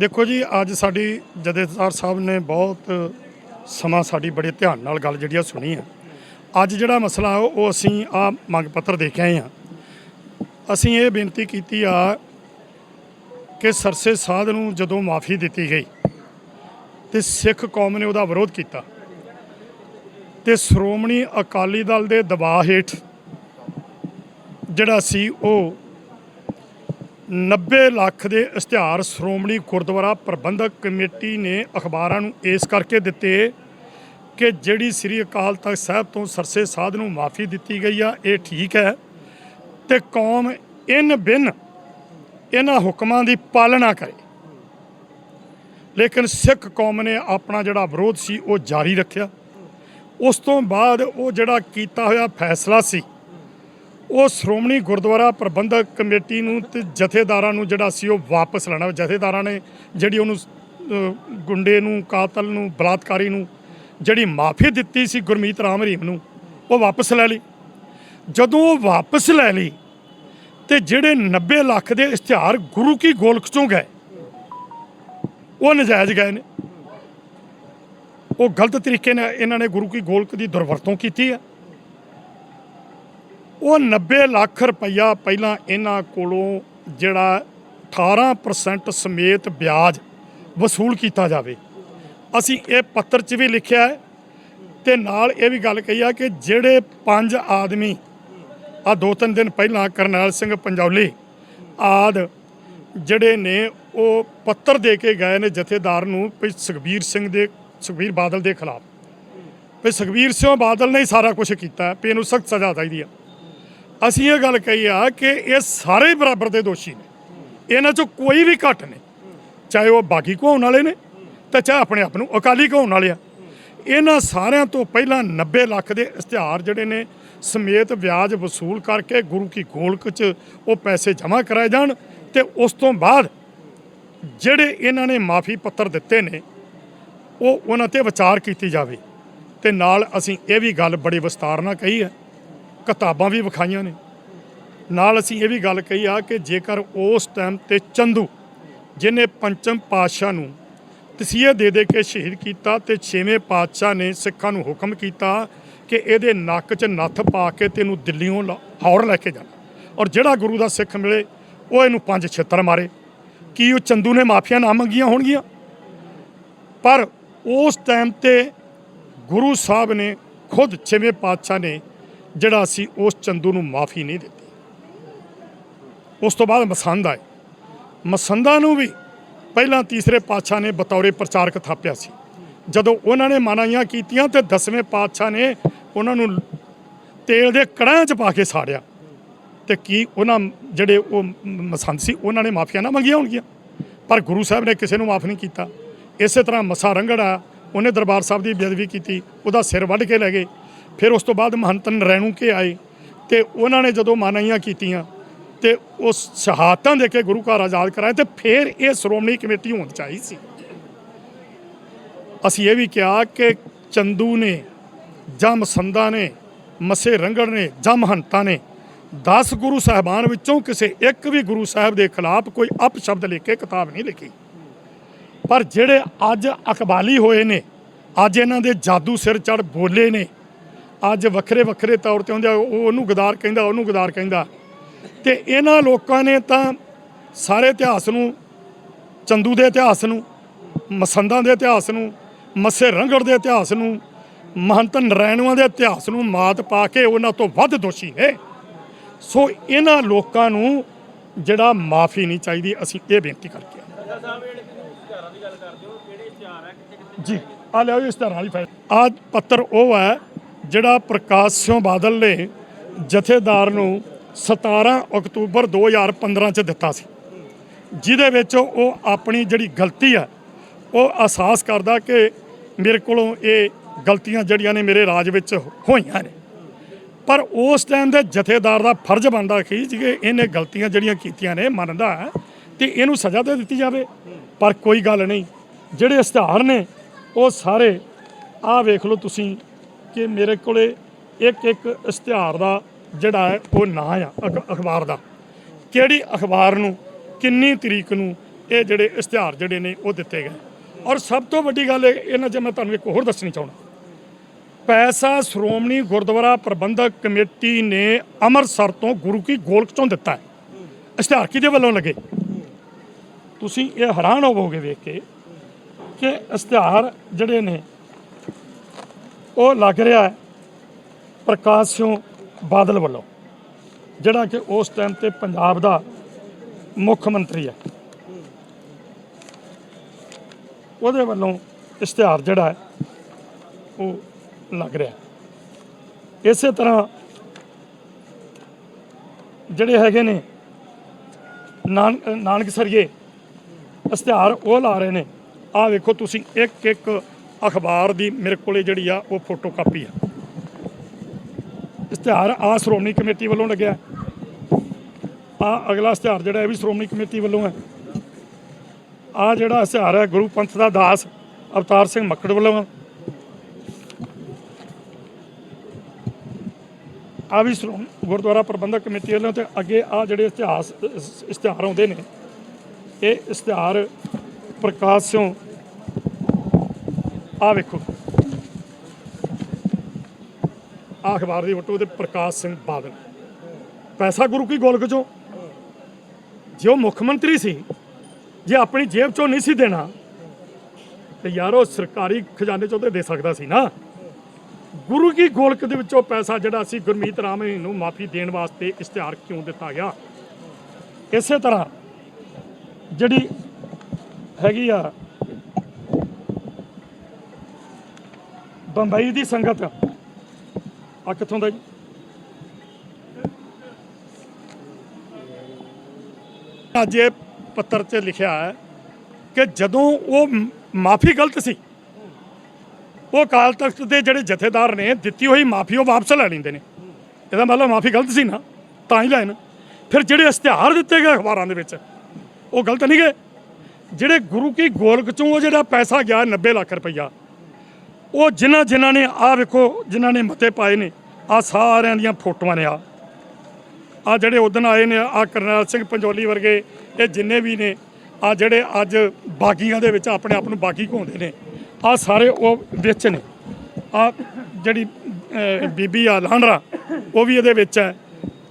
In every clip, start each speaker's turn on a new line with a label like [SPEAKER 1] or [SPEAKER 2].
[SPEAKER 1] ਦੇਖੋ ਜੀ, ਅੱਜ ਸਾਡੀ ਜਥੇਦਾਰ ਸਾਹਿਬ ਨੇ ਬਹੁਤ ਸਮਾਂ ਸਾਡੀ ਬੜੇ ਧਿਆਨ ਨਾਲ ਗੱਲ ਜਿਹੜੀ ਆ ਸੁਣੀ ਆ। ਅੱਜ ਜਿਹੜਾ ਮਸਲਾ ਉਹ ਅਸੀਂ ਆ ਮੰਗ ਪੱਤਰ ਦੇ ਕੇ ਆਏ ਆ। ਅਸੀਂ ਇਹ ਬੇਨਤੀ ਕੀਤੀ ਆ ਕਿ ਸਰਸੇ ਸਾਧ ਨੂੰ ਜਦੋਂ ਮਾਫੀ ਦਿੱਤੀ ਗਈ ਤੇ ਸਿੱਖ ਕੌਮ ਨੇ ਉਹਦਾ ਵਿਰੋਧ ਕੀਤਾ ਤੇ ਸ਼੍ਰੋਮਣੀ ਅਕਾਲੀ ਦਲ ਦੇ ਦਬਾਅ ਹੇਠ ਜਿਹੜਾ ਸੀ ਉਹ 90 ਲੱਖ ਦੇ ਇਸ਼ਤਿਹਾਰ ਸ਼੍ਰੋਮਣੀ ਗੁਰਦੁਆਰਾ ਪ੍ਰਬੰਧਕ ਕਮੇਟੀ ਨੇ ਅਖਬਾਰਾਂ ਨੂੰ ਇਸ ਕਰਕੇ ਦਿੱਤੇ ਕਿ ਜਿਹੜੀ ਸ੍ਰੀ ਅਕਾਲ ਤਖਤ ਸਾਹਿਬ ਤੋਂ ਸਰਸੇ ਸਾਧ ਨੂੰ ਮਾਫੀ ਦਿੱਤੀ ਗਈ ਆ, ਇਹ ਠੀਕ ਹੈ ਤੇ ਕੌਮ ਇਨ ਬਿਨ ਇਹਨਾਂ ਹੁਕਮਾਂ ਦੀ ਪਾਲਣਾ ਕਰੇ। ਲੇਕਿਨ ਸਿੱਖ ਕੌਮ ਨੇ ਆਪਣਾ ਜਿਹੜਾ ਵਿਰੋਧ ਸੀ, ਉਹ ਜਾਰੀ ਰੱਖਿਆ। ਉਸ ਤੋਂ ਬਾਅਦ ਉਹ ਜਿਹੜਾ ਕੀਤਾ ਹੋਇਆ ਫੈਸਲਾ ਸੀ ਉਹ ਸ਼੍ਰੋਮਣੀ ਗੁਰਦੁਆਰਾ ਪ੍ਰਬੰਧਕ ਕਮੇਟੀ ਨੂੰ ਤੇ ਜਥੇਦਾਰਾਂ ਨੂੰ ਜਿਹੜਾ ਸੀ ਉਹ ਵਾਪਸ ਲੈਣਾ ਜਥੇਦਾਰਾਂ ਨੇ ਜਿਹੜੀ ਉਹਨੂੰ ਗੁੰਡੇ ਨੂੰ, ਕਾਤਲ ਨੂੰ, ਬਲਾਤਕਾਰੀ ਨੂੰ ਜਿਹੜੀ ਮਾਫੀ ਦਿੱਤੀ ਸੀ ਗੁਰਮੀਤ ਰਾਮ ਰਹੀਮ ਨੂੰ, ਉਹ ਵਾਪਸ ਲੈ ਲਈ। ਜਦੋਂ ਉਹ ਵਾਪਸ ਲੈ ਲਈ ਤੇ ਜਿਹੜੇ 90 ਲੱਖ ਦੇ ਇਸ਼ਤਿਹਾਰ ਗੁਰੂ ਕੀ ਗੋਲਕ ਚੋਂ ਗਏ, ਉਹ ਨਜਾਇਜ਼ ਗਏ ਨੇ। ਉਹ ਗਲਤ ਤਰੀਕੇ ਨਾਲ ਇਹਨਾਂ ਨੇ ਗੁਰੂ ਕੀ ਗੋਲਕ ਦੀ ਦੁਰਵਰਤੋਂ ਕੀਤੀ ਹੈ ਉਹ 90 ਲੱਖ ਰੁਪਈਆ ਪਹਿਲਾਂ ਇਹਨਾਂ ਕੋਲੋਂ ਜਿਹੜਾ 18% ਸਮੇਤ ਵਿਆਜ ਵਸੂਲ ਕੀਤਾ ਜਾਵੇ। ਅਸੀਂ ਇਹ ਪੱਤਰ 'ਚ ਵੀ ਲਿਖਿਆ ਹੈ ਤੇ ਨਾਲ ਇਹ ਵੀ ਗੱਲ ਕਹੀ ਆ ਕਿ ਜਿਹੜੇ ਪੰਜ ਆਦਮੀ ਆ ਦੋ ਤਿੰਨ ਦਿਨ ਪਹਿਲਾਂ ਕਰਨੈਲ ਸਿੰਘ ਪੰਜੌਲੀ ਆਦ ਜਿਹੜੇ ਨੇ, ਉਹ ਪੱਤਰ ਦੇ ਕੇ ਗਏ ਨੇ ਜਥੇਦਾਰ ਨੂੰ ਵੀ ਸੁਖਬੀਰ ਸਿੰਘ ਦੇ, ਸੁਖਬੀਰ ਬਾਦਲ ਦੇ ਖਿਲਾਫ। ਵੀ ਸੁਖਬੀਰ ਸਿੰਘ ਬਾਦਲ ਨੇ ਹੀ ਸਾਰਾ ਕੁਝ ਕੀਤਾ ਵੀ ਇਹਨੂੰ ਸਖਤ ਸਜ਼ਾ ਚਾਹੀਦੀ ਆ ਅਸੀਂ ਇਹ ਗੱਲ ਕਹੀ ਆ ਕਿ ਇਹ ਸਾਰੇ ਬਰਾਬਰ ਦੇ ਦੋਸ਼ੀ ਨੇ। ਇਹਨਾਂ ਚੋਂ ਕੋਈ ਵੀ ਘੱਟ ਨਹੀਂ। ਚਾਹੇ ਉਹ ਬਾਗੀ ਕਹਾਉਣ ਵਾਲੇ ਨੇ ਤੇ ਚਾਹੇ ਆਪਣੇ ਆਪ ਨੂੰ ਅਕਾਲੀ ਕਹਾਉਣ ਵਾਲੇ ਆ। ਇਹਨਾਂ ਸਾਰਿਆਂ ਤੋਂ ਪਹਿਲਾਂ 90 ਲੱਖ ਦੇ ਇਸ਼ਤਿਹਾਰ ਜਿਹੜੇ ਨੇ, ਸਮੇਤ ਵਿਆਜ ਵਸੂਲ ਕਰਕੇ ਗੁਰੂ ਕੀ ਗੋਲਕ 'ਚ ਉਹ ਪੈਸੇ ਜਮ੍ਹਾਂ ਕਰਾਏ ਜਾਣ ਤੇ ਉਸ ਤੋਂ ਬਾਅਦ ਜਿਹੜੇ ਇਹਨਾਂ ਨੇ ਮਾਫੀ ਪੱਤਰ ਦਿੱਤੇ ਨੇ, ਉਹ ਉਹਨਾਂ ਤੇ ਵਿਚਾਰ ਕੀਤੀ ਜਾਵੇ। ਤੇ ਨਾਲ ਅਸੀਂ ਇਹ ਵੀ ਗੱਲ ਬੜੀ ਵਿਸਤਾਰ ਨਾਲ ਕਹੀ ਹੈ ਕਿਤਾਬਾਂ ਵੀ ਵਿਖਾਈਆਂ ਨੇ। ਨਾਲ ਅਸੀਂ ਇਹ ਵੀ ਗੱਲ ਕਹੀ ਆ ਕਿ ਜੇਕਰ ਉਸ ਟਾਈਮ ਤੇ ਚੰਦੂ ਜਿਨੇ ਪੰਚਮ ਪਾਤਸ਼ਾਹ ਨੂੰ ਤਸੀਹੇ ਦੇ ਦੇ ਕੇ ਸ਼ਹੀਦ ਕੀਤਾ ਤੇ ਛੇਵੇਂ ਪਾਤਸ਼ਾਹ ਨੇ ਸਿੱਖਾਂ ਨੂੰ ਹੁਕਮ ਕੀਤਾ ਕਿ ਇਹਦੇ ਨੱਕ 'ਚ ਨੱਥ ਪਾ ਕੇ ਤੈਨੂੰ ਦਿੱਲੀੋਂ ਲਾਹੌਰ ਲੈ ਕੇ ਜਾਣਾ। ਔਰ ਜਿਹੜਾ ਗੁਰੂ ਦਾ ਸਿੱਖ ਮਿਲੇ, ਉਹ ਇਹਨੂੰ ਪੰਜ ਛਿੱਤਰ ਮਾਰੇ। ਕੀ ਉਹ ਚੰਦੂ ਨੇ ਮਾਫੀਆਂ ਨਾ ਮੰਗੀਆਂ ਹੋਣਗੀਆਂ? ਪਰ ਉਸ ਟਾਈਮ ਤੇ ਗੁਰੂ ਸਾਹਿਬ ਨੇ ਖੁਦ ਛੇਵੇਂ ਪਾਤਸ਼ਾਹ ਨੇ ਜਿਹੜਾ ਅਸੀਂ ਉਸ ਚੰਦੂ ਨੂੰ ਮਾਫੀ ਨਹੀਂ ਦਿੱਤੀ। ਉਸ ਤੋਂ ਬਾਅਦ ਮਸੰਦ ਆਏ। ਮਸੰਦਾਂ ਨੂੰ ਵੀ ਪਹਿਲਾਂ ਤੀਸਰੇ ਪਾਤਸ਼ਾਹ ਨੇ ਬਤੌਰੇ ਪ੍ਰਚਾਰਕ ਥਾਪਿਆ ਸੀ। ਜਦੋਂ ਉਹਨਾਂ ਨੇ ਮਨਾਈਆਂ ਕੀਤੀਆਂ ਤੇ ਦਸਵੇਂ ਪਾਤਸ਼ਾਹ ਨੇ ਉਹਨਾਂ ਨੂੰ ਤੇਲ ਦੇ ਕੜਾਂ 'ਚ ਪਾ ਕੇ ਸਾੜਿਆ। ਤੇ ਕੀ ਉਹਨਾਂ ਜਿਹੜੇ ਉਹ ਮਸੰਦ ਸੀ, ਉਹਨਾਂ ਨੇ ਮਾਫੀਆਂ ਨਾ ਮੰਗੀਆਂ ਹੋਣਗੀਆਂ। ਪਰ ਗੁਰੂ ਸਾਹਿਬ ਨੇ ਕਿਸੇ ਨੂੰ ਮਾਫ ਨਹੀਂ ਕੀਤਾ। ਇਸੇ ਤਰ੍ਹਾਂ ਮੱਸਾ ਰੰਗੜਾ, ਉਹਨੇ ਦਰਬਾਰ ਸਾਹਿਬ ਦੀ ਬੇਅਦਬੀ ਕੀਤੀ, ਉਹਦਾ ਸਿਰ ਵੱਢ ਕੇ ਲੈ ਗਏ। ਫਿਰ ਉਸ ਤੋਂ ਬਾਅਦ ਮਹੰਤ ਨਰੈਣੂ ਕੇ ਆਏ ਤੇ ਉਹਨਾਂ ਨੇ ਜਦੋਂ ਮਾਨਾਈਆਂ ਕੀਤੀਆਂ ਤੇ ਉਸ ਸ਼ਹਾਦਤਾਂ ਦੇ ਕੇ ਗੁਰੂ ਘਰ ਆਜ਼ਾਦ ਕਰਾਏ ਤੇ ਫਿਰ ਇਹ ਸ਼੍ਰੋਮਣੀ ਕਮੇਟੀ ਹੋਣੀ ਚਾਹੀਦੀ ਸੀ। ਅਸੀਂ ਇਹ ਵੀ ਕਿਹਾ ਕਿ ਚੰਦੂ ਨੇ ਜਾਂ ਮਸੰਦਾ ਨੇ, ਮਸੇ ਰੰਗੜ ਨੇ ਜਾਂ ਮਹੰਤਾਂ ਨੇ 10 ਗੁਰੂ ਸਾਹਿਬਾਨ ਵਿੱਚੋਂ ਕਿਸੇ ਇੱਕ ਵੀ ਗੁਰੂ ਸਾਹਿਬ ਦੇ ਖਿਲਾਫ ਕੋਈ ਅਪਸ਼ਬਦ ਲਿਖ ਕੇ ਕਿਤਾਬ ਨਹੀਂ ਲਿਖੀ। ਪਰ ਜਿਹੜੇ ਅੱਜ ਅਕਬਾਲੀ ਹੋਏ ਨੇ, ਅੱਜ ਇਹਨਾਂ ਦੇ ਜਾਦੂ ਸਿਰ ਚੜ ਬੋਲੇ ਨੇ ਅੱਜ ਵੱਖਰੇ ਵੱਖਰੇ ਤੌਰ ਤੇ ਹੁੰਦੇ ਆ, ਉਹ ਉਹਨੂੰ ਗਦਾਰ ਕਹਿੰਦਾ ਉਹਨੂੰ ਗਦਾਰ ਕਹਿੰਦਾ। ਤੇ ਇਹਨਾਂ ਲੋਕਾਂ ਨੇ ਤਾਂ ਸਾਰੇ ਇਤਿਹਾਸ ਨੂੰ ਚੰਦੂ ਦੇ ਇਤਿਹਾਸ ਨੂੰ ਮਸੰਦਾਂ ਦੇ ਇਤਿਹਾਸ ਨੂੰ ਮੱਸੇ ਰੰਗੜ ਦੇ ਇਤਿਹਾਸ ਨੂੰ ਮਹੰਤ ਨਰੈਣੂਆਂ ਦੇ ਇਤਿਹਾਸ ਨੂੰ ਮਾਤ ਪਾ ਕੇ ਉਹਨਾਂ ਤੋਂ ਵੱਧ ਦੋਸ਼ੀ ਨੇ। ਸੋ ਇਹਨਾਂ ਲੋਕਾਂ ਨੂੰ ਜਿਹੜਾ ਮਾਫੀ ਨਹੀਂ ਚਾਹੀਦੀ ਅਸੀਂ ਇਹ ਬੇਨਤੀ ਕਰਕੇ ਜੀ ਆ ਲਿਆਓ ਇਸ ਤਰ੍ਹਾਂ ਵਾਲੀ ਫਾਈਲ ਆ ਪੱਤਰ ਉਹ ਹੈ ਜਿਹੜਾ ਪ੍ਰਕਾਸ਼ ਸਿੰਘ ਬਾਦਲ ਨੇ ਜਥੇਦਾਰ ਨੂੰ 17 ਅਕਤੂਬਰ 2015 ਚ ਦਿੱਤਾ ਸੀ। ਜਿਹਦੇ ਵਿੱਚ ਉਹ ਆਪਣੀ ਜਿਹੜੀ ਗਲਤੀ ਆ, ਉਹ ਅਹਿਸਾਸ ਕਰਦਾ ਕਿ ਮੇਰੇ ਕੋਲੋਂ ਇਹ ਗਲਤੀਆਂ ਜਿਹੜੀਆਂ ਨੇ ਮੇਰੇ ਰਾਜ ਵਿੱਚ ਹੋਈਆਂ ਨੇ। ਪਰ ਉਸ ਟਾਈਮ ਦੇ ਜਥੇਦਾਰ ਦਾ ਫਰਜ਼ ਬਣਦਾ ਸੀ ਕਿ ਇਹਨੇ ਗਲਤੀਆਂ ਜਿਹੜੀਆਂ ਕੀਤੀਆਂ ਨੇ ਮੰਨਦਾ ਹੈ ਤੇ ਇਹਨੂੰ ਸਜ਼ਾ ਦੇ ਦਿੱਤੀ ਜਾਵੇ। ਪਰ ਕੋਈ ਗੱਲ ਨਹੀਂ, ਜਿਹੜੇ ਇਸ਼ਤਿਹਾਰ ਨੇ, ਉਹ ਸਾਰੇ, ਆਹ ਵੇਖ ਲਓ ਤੁਸੀਂ ਕਿ ਮੇਰੇ ਕੋਲੇ ਇੱਕ ਇੱਕ ਇਸ਼ਤਿਹਾਰ ਦਾ ਜਿਹੜਾ ਹੈ, ਉਹ ਨਾਂ ਆ, ਅਖ- ਅਖਬਾਰ ਦਾ। ਕਿਹੜੀ ਅਖਬਾਰ ਨੂੰ, ਕਿੰਨੀ ਤਰੀਕ ਨੂੰ ਇਹ ਜਿਹੜੇ ਇਸ਼ਤਿਹਾਰ ਜਿਹੜੇ ਨੇ, ਉਹ ਦਿੱਤੇ ਗਏ। ਔਰ ਸਭ ਤੋਂ ਵੱਡੀ ਗੱਲ ਇਹ- ਇਹਨਾਂ 'ਚ ਮੈਂ ਤੁਹਾਨੂੰ ਇੱਕ ਹੋਰ ਦੱਸਣੀ ਚਾਹੁੰਦਾ। ਪੈਸਾ ਸ਼੍ਰੋਮਣੀ ਗੁਰਦੁਆਰਾ ਪ੍ਰਬੰਧਕ ਕਮੇਟੀ ਨੇ ਅੰਮ੍ਰਿਤਸਰ ਤੋਂ ਗੁਰੂ ਕੀ ਗੋਲਕ ਚੋਂ ਦਿੱਤਾ ਹੈ। ਇਸ਼ਤਿਹਾਰ ਕਿਹਦੇ ਵੱਲੋਂ ਲੱਗੇ? ਤੁਸੀਂ ਇਹ ਹੈਰਾਨ ਹੋਵੋਗੇ ਵੇਖ ਕੇ ਕਿ ਇਸ਼ਤਿਹਾਰ ਜਿਹੜੇ ਨੇ ਉਹ ਲੱਗ ਰਿਹਾ ਹੈ ਪ੍ਰਕਾਸ਼ ਸਿੰਘ ਬਾਦਲ ਵੱਲੋਂ, ਜਿਹੜਾ ਕਿ ਉਸ ਟਾਈਮ ਤੇ ਪੰਜਾਬ ਦਾ ਮੁੱਖ ਮੰਤਰੀ ਹੈ। ਉਹਦੇ ਵੱਲੋਂ ਇਸ਼ਤਿਹਾਰ ਜਿਹੜਾ ਹੈ ਉਹ ਲੱਗ ਰਿਹਾ ਇਸੇ ਤਰ੍ਹਾਂ ਜਿਹੜੇ ਹੈਗੇ ਨੇ ਨਾਨ ਨਾਨਕ ਸਰੀਏ ਇਸ਼ਤਿਹਾਰ ਉਹ ਲਾ ਰਹੇ ਨੇ। ਆਹ ਵੇਖੋ ਤੁਸੀਂ ਇੱਕ ਇੱਕ ਅਖਬਾਰ ਦੀ ਮੇਰੇ ਕੋਲੇ ਜਿਹੜੀ ਆ, ਉਹ ਫੋਟੋ ਕਾਪੀ ਆ। ਇਸ਼ਤਿਹਾਰ ਆ ਸ਼੍ਰੋਮਣੀ ਕਮੇਟੀ ਵੱਲੋਂ ਲੱਗਿਆ। ਆ ਅਗਲਾ ਇਸ਼ਤਿਹਾਰ ਜਿਹੜਾ, ਇਹ ਵੀ ਸ਼੍ਰੋਮਣੀ ਕਮੇਟੀ ਵੱਲੋਂ ਹੈ ਆ ਜਿਹੜਾ ਇਸ਼ਤਿਹਾਰ ਹੈ, ਗੁਰੂ ਪੰਥ ਦਾ ਦਾਸ ਅਵਤਾਰ ਸਿੰਘ ਮੱਕੜ ਵੱਲੋਂ ਆ। ਵੀ ਸ਼੍ਰੋਮਣੀ ਗੁਰਦੁਆਰਾ ਪ੍ਰਬੰਧਕ ਕਮੇਟੀ ਵੱਲੋਂ ਤੇ ਅੱਗੇ ਆ ਜਿਹੜੇ ਇਤਿਹਾਸ ਇਸ਼ਤਿਹਾਰ ਆਉਂਦੇ ਨੇ, ਇਹ ਇਸ਼ਤਿਹਾਰ ਪ੍ਰਕਾਸ਼ ਸਿੰਘ ਆ ਵੇਖੋ। ਆਹ ਅਖਬਾਰ ਦੀ ਫੋਟੋ ਤੇ ਪ੍ਰਕਾਸ਼ ਸਿੰਘ ਬਾਦਲ। ਪੈਸਾ ਗੁਰੂ ਕੀ ਗੋਲਕ ਚੋਂ? ਜੇ ਉਹ ਮੁੱਖ ਮੰਤਰੀ ਸੀ, ਜੇ ਆਪਣੀ ਜੇਬ ਚੋਂ ਨਹੀਂ ਸੀ ਦੇਣਾ, ਤੇ ਯਾਰ ਉਹ ਸਰਕਾਰੀ ਖਜ਼ਾਨੇ ਚੋਂ ਤੇ ਦੇ ਸਕਦਾ ਸੀ ਨਾ। ਗੁਰੂ ਕੀ ਗੋਲਕ ਦੇ ਵਿੱਚੋਂ ਪੈਸਾ ਜਿਹੜਾ ਸੀ ਗੁਰਮੀਤ ਰਾਮ ਨੂੰ ਮਾਫੀ ਦੇਣ ਵਾਸਤੇ ਇਸ਼ਤਿਹਾਰ ਕਿਉਂ ਦਿੱਤਾ ਗਿਆ? ਇਸੇ ਤਰ੍ਹਾਂ ਜਿਹੜੀ ਹੈਗੀ ਆ ਬੰਬਈ ਦੀ ਸੰਗਤ। ਆ ਕਿੱਥੋਂ ਦਾ ਜੀ? ਅੱਜ ਇਹ ਪੱਤਰ 'ਚ ਲਿਖਿਆ ਹੈ ਕਿ ਜਦੋਂ ਉਹ ਮਾਫੀ ਗਲਤ ਸੀ, ਉਹ ਅਕਾਲ ਤਖਤ ਦੇ ਜਿਹੜੇ ਜਥੇਦਾਰ ਨੇ ਦਿੱਤੀ ਹੋਈ ਮਾਫੀ ਉਹ ਵਾਪਸ ਲੈ ਲੈਂਦੇ ਨੇ। ਇਹਦਾ ਮਤਲਬ ਮਾਫੀ ਗਲਤ ਸੀ ਨਾ, ਤਾਂ ਹੀ ਲੈਣ ਫਿਰ ਜਿਹੜੇ ਇਸ਼ਤਿਹਾਰ ਦਿੱਤੇ ਗਏ ਅਖਬਾਰਾਂ ਦੇ ਵਿੱਚ, ਉਹ ਗਲਤ ਨਹੀਂ ਗਏ। ਜਿਹੜੇ ਗੁਰੂ ਕੀ ਗੋਲਕ ਚੋਂ ਉਹ ਜਿਹੜਾ ਪੈਸਾ ਗਿਆ 90 ਲੱਖ ਰੁਪਈਆ ਉਹ ਜਿਨ੍ਹਾਂ ਜਿਨ੍ਹਾਂ ਨੇ ਆਹ ਵੇਖੋ, ਜਿਨ੍ਹਾਂ ਨੇ ਮਤੇ ਪਾਏ ਨੇ ਆ ਸਾਰਿਆਂ ਦੀਆਂ ਫੋਟੋਆਂ ਨੇ ਆ ਆ ਜਿਹੜੇ ਉਦਣ ਆਏ ਨੇ ਆ ਕਰਨੈਲ ਸਿੰਘ ਪੰਜੋਲੀ ਵਰਗੇ, ਇਹ ਜਿੰਨੇ ਵੀ ਨੇ ਆ ਜਿਹੜੇ ਅੱਜ ਬਾਗੀਆਂ ਦੇ ਵਿੱਚ ਆਪਣੇ ਆਪ ਨੂੰ ਬਾਗੀ ਘਾਉਂਦੇ ਨੇ ਆ ਸਾਰੇ ਉਹ ਵਿੱਚ ਨੇ। ਆ ਜਿਹੜੀ ਬੀਬੀ ਆ ਲਾਂਡਰਾ ਉਹ ਵੀ ਇਹਦੇ ਵਿੱਚ ਹੈ।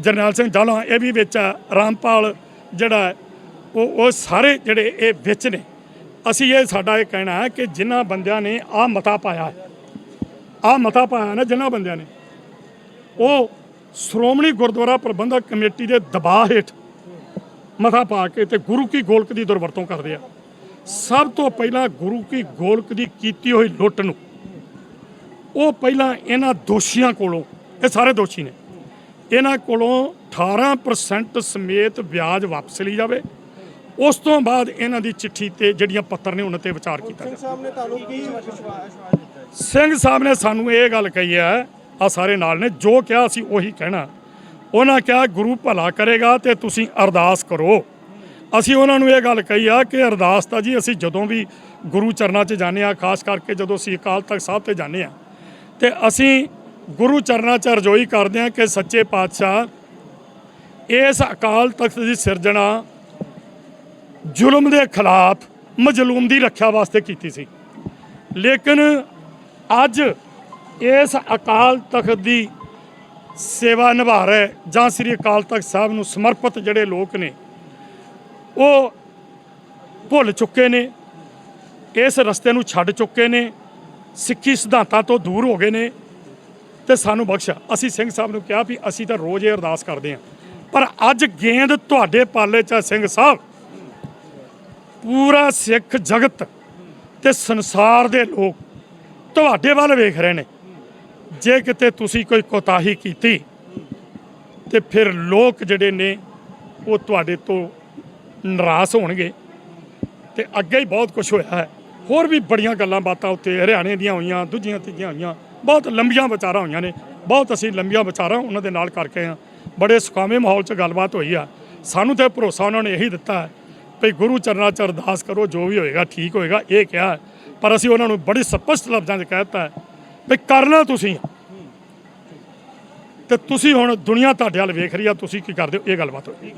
[SPEAKER 1] ਜਰਨੈਲ ਸਿੰਘ ਜਾਲਾ ਇਹ ਵੀ ਵਿੱਚ ਹੈ। ਰਾਮਪਾਲ ਜਿਹੜਾ ਉਹ ਉਹ ਸਾਰੇ ਜਿਹੜੇ ਇਹ ਵਿੱਚ ਨੇ। ਅਸੀਂ ਇਹ ਸਾਡਾ ਇਹ ਕਹਿਣਾ ਹੈ ਕਿ ਜਿਨ੍ਹਾਂ ਬੰਦਿਆਂ ਨੇ ਆ ਮਤਾ ਪਾਇਆ ਹੈ, ਆ ਮਤਾ ਪਾਇਆ ਨਾ ਜਿਨ੍ਹਾਂ ਬੰਦਿਆਂ ਨੇ, ਉਹ ਸ਼੍ਰੋਮਣੀ ਗੁਰਦੁਆਰਾ ਪ੍ਰਬੰਧਕ ਕਮੇਟੀ ਦੇ ਦਬਾਅ ਹੇਠ ਮਤਾ ਪਾ ਕੇ ਤੇ ਗੁਰੂ ਕੀ ਗੋਲਕ ਦੀ ਦੁਰਵਰਤੋਂ ਕਰਦੇ ਆ। ਸਭ ਤੋਂ ਪਹਿਲਾਂ ਗੁਰੂ ਕੀ ਗੋਲਕ ਦੀ ਕੀਤੀ ਹੋਈ ਲੁੱਟ ਨੂੰ, ਉਹ ਪਹਿਲਾਂ ਇਹਨਾਂ ਦੋਸ਼ੀਆਂ ਕੋਲੋਂ, ਇਹ ਸਾਰੇ ਦੋਸ਼ੀ ਨੇ, ਇਹਨਾਂ ਕੋਲੋਂ 18% ਸਮੇਤ ਵਿਆਜ ਵਾਪਸ ਲਈ ਜਾਵੇ ਉਸ ਤੋਂ ਬਾਅਦ ਇਹਨਾਂ ਦੀ ਚਿੱਠੀ ਤੇ ਜਿਹੜੀਆਂ ਪੱਤਰ ਨੇ ਉਹਨਾਂ ਤੇ ਵਿਚਾਰ ਕੀਤਾ ਜਾਵੇ
[SPEAKER 2] ਸਾਹਿਬ ਨੇ ਤੁਹਾਨੂੰ ਕੀ ਵਿਸ਼ਵਾਸ ਦਿੱਤਾ ਹੈ?
[SPEAKER 1] ਸਿੰਘ ਸਾਹਿਬ ਨੇ ਸਾਨੂੰ ਇਹ ਗੱਲ ਕਹੀ ਹੈ ਆ ਸਾਰੇ ਨਾਲ ਨੇ ਜੋ ਕਿਹਾ ਅਸੀਂ ਉਹੀ ਕਹਿਣਾ ਉਹਨਾਂ ਕਿਹਾ ਗੁਰੂ ਭਲਾ ਕਰੇਗਾ ਤੇ ਤੁਸੀਂ ਅਰਦਾਸ ਕਰੋ ਅਸੀਂ ਉਹਨਾਂ ਨੂੰ ਇਹ ਗੱਲ ਕਹੀ ਆ ਕਿ ਅਰਦਾਸ ਤਾਂ ਜੀ ਅਸੀਂ ਜਦੋਂ ਵੀ ਗੁਰੂ ਚਰਨਾਂ 'ਚ ਜਾਂਦੇ ਆ ਖਾਸ ਕਰਕੇ ਜਦੋਂ ਅਸੀਂ ਅਕਾਲ ਤਖਤ ਸਾਹਿਬ ਤੇ ਜਾਂਦੇ ਆ ਤੇ ਅਸੀਂ ਗੁਰੂ ਚਰਨਾਂ 'ਚ ਅਰਜ਼ੋਈ ਕਰਦੇ ਆ ਕਿ ਸੱਚੇ ਪਾਤਸ਼ਾਹ ਇਸ ਅਕਾਲ ਤਖਤ ਦੀ ਸਿਰਜਣਾ ਜ਼ੁਲਮ ਦੇ ਖਿਲਾਫ ਮਜ਼ਲੂਮ ਦੀ ਰੱਖਿਆ ਵਾਸਤੇ ਕੀਤੀ ਸੀ। ਲੇਕਿਨ ਅੱਜ ਇਸ ਅਕਾਲ ਤਖਤ ਦੀ ਸੇਵਾ ਨਿਭਾ ਰਹੇ ਜਾਂ ਸ੍ਰੀ ਅਕਾਲ ਤਖਤ ਸਾਹਿਬ ਨੂੰ ਸਮਰਪਿਤ ਜਿਹੜੇ ਲੋਕ ਨੇ, ਉਹ ਭੁੱਲ ਚੁੱਕੇ ਨੇ, ਇਸ ਰਸਤੇ ਨੂੰ ਛੱਡ ਚੁੱਕੇ ਨੇ, ਸਿੱਖੀ ਸਿਧਾਂਤਾਂ ਤੋਂ ਦੂਰ ਹੋ ਗਏ ਨੇ ਤੇ ਸਾਨੂੰ ਬਖਸ਼ਾ। ਅਸੀਂ ਸਿੰਘ ਸਾਹਿਬ ਨੂੰ ਕਿਹਾ ਵੀ ਅਸੀਂ ਤਾਂ ਰੋਜ਼ ਇਹ ਅਰਦਾਸ ਕਰਦੇ ਹਾਂ। ਪਰ ਅੱਜ ਗੇਂਦ ਤੁਹਾਡੇ ਪਾਲੇ 'ਚ ਹੈ ਸਿੰਘ ਸਾਹਿਬ। ਪੂਰਾ ਸਿੱਖ ਜਗਤ ਤੇ ਸੰਸਾਰ ਦੇ ਲੋਕ ਤੁਹਾਡੇ ਵੱਲ ਵੇਖ ਰਹੇ ਨੇ। ਜੇ ਕਿਤੇ ਤੁਸੀਂ ਕੋਈ ਕੋਤਾਹੀ ਕੀਤੀ ਤੇ ਫਿਰ ਲੋਕ ਜਿਹੜੇ ਨੇ ਉਹ ਤੁਹਾਡੇ ਤੋਂ ਨਾਰਾਜ਼ ਹੋਣਗੇ ਤੇ ਅੱਗੇ ਹੀ ਬਹੁਤ ਕੁਝ ਹੋਇਆ ਹੈ। ਹੋਰ ਵੀ ਬੜੀਆਂ ਗੱਲਾਂ ਬਾਤਾਂ ਉੱਤੇ ਹਰਿਆਣੇ ਦੀਆਂ ਹੋਈਆਂ, ਦੂਜੀਆਂ ਤੀਜੀਆਂ ਹੋਈਆਂ, ਬਹੁਤ ਲੰਬੀਆਂ ਵਿਚਾਰਾਂ ਹੋਈਆਂ ਨੇ। ਬਹੁਤ ਅਸੀਂ ਲੰਬੀਆਂ ਵਿਚਾਰਾਂ ਉਹਨਾਂ ਦੇ ਨਾਲ ਕਰਕੇ ਆ ਬੜੇ ਸੁਖਾਵੇਂ ਮਾਹੌਲ 'ਚ ਗੱਲਬਾਤ ਹੋਈ ਆ। ਸਾਨੂੰ ਤੇ ਭਰੋਸਾ ਉਹਨਾਂ ਨੇ ਇਹੀ ਦਿੱਤਾ ਹੈ ਭਈ ਗੁਰੂ ਚਰਨਾਂ 'ਚ ਅਰਦਾਸ ਕਰੋ, ਜੋ ਵੀ ਹੋਏਗਾ ਠੀਕ ਹੋਏਗਾ, ਇਹ ਕਿਹਾ। ਪਰ ਅਸੀਂ ਉਹਨਾਂ ਨੂੰ ਬੜੀ ਸਪਸ਼ਟ ਲਫ਼ਜ਼ਾਂ 'ਚ ਕਹਿ ਦਿੱਤਾ ਵੀ ਕਰਨਾ ਤੁਸੀਂ। ਹੈ। ਤੇ ਤੁਸੀਂ ਹੁਣ ਦੁਨੀਆ ਤੁਹਾਡੇ ਵੱਲ ਵੇਖ ਰਹੀ ਆ, ਤੁਸੀਂ ਕੀ ਕਰਦੇ ਹੋ? ਇਹ ਗੱਲਬਾਤ ਹੋਈ।